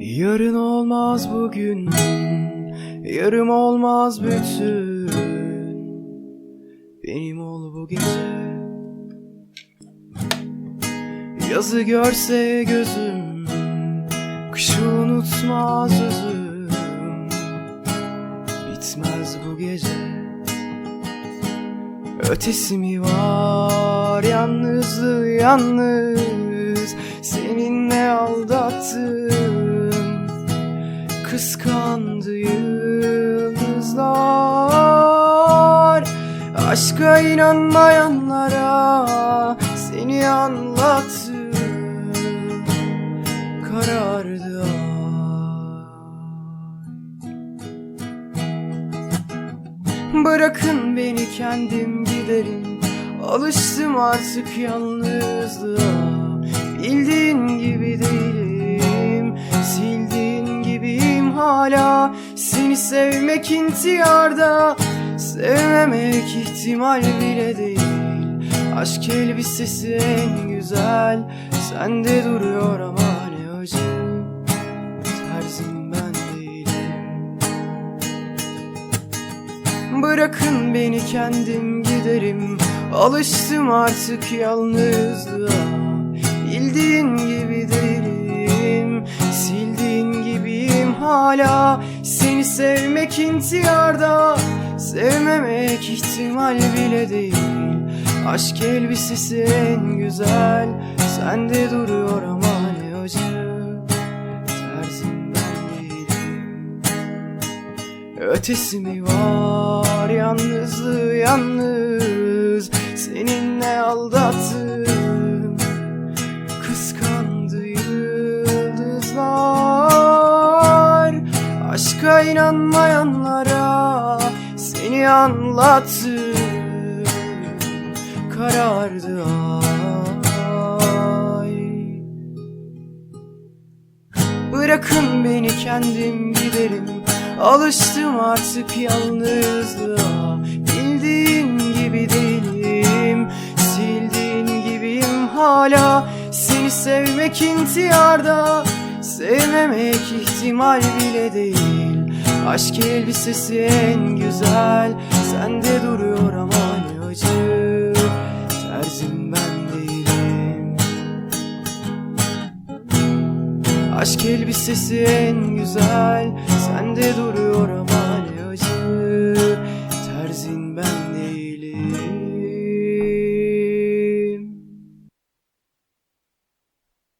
Yarın olmaz bugün Yarım olmaz bütün. Benim ol bu gece. Yazı görse gözüm Kışı unutmaz özüm. Bitmez bu gece. Ötesi mi var? Yalnızlığı yalnız. Seninle aldattım Kıskandı yıldızlar. Aşka inanmayanlara Seni anlattım Karardı Bırakın beni kendim giderim. Alıştım artık yalnızlığa. Bildiğin gibi değilim hala Seni sevmek intiyarda Sevmemek ihtimal bile değil. Aşk elbisesi en güzel. Sende duruyor ama ne acı. Terzim ben değilim. Bırakın beni kendim giderim. Alıştım artık yalnızlığa. Bildiğin gibi hala Seni sevmek intiyarda Sevmemek ihtimal bile değil. Aşk elbisesi en güzel Sende duruyor ama ne acı. Terzim ben değilim Ötesi mi var? Yalnızlığı yalnız. Seninle aldattım Aşka inanmayanlara Seni anlattım. Karardı ay. Bırakın beni kendim giderim. Alıştım artık yalnızlığa. Bildiğin gibi değilim. Sildiğin gibiyim hala. Seni sevmek intiyarda Sevmemek ihtimal bile değil Aşk elbisesi en güzel. Sende duruyor ama ne acı. Terzim ben değilim. Aşk elbisesi en güzel. Sende duruyor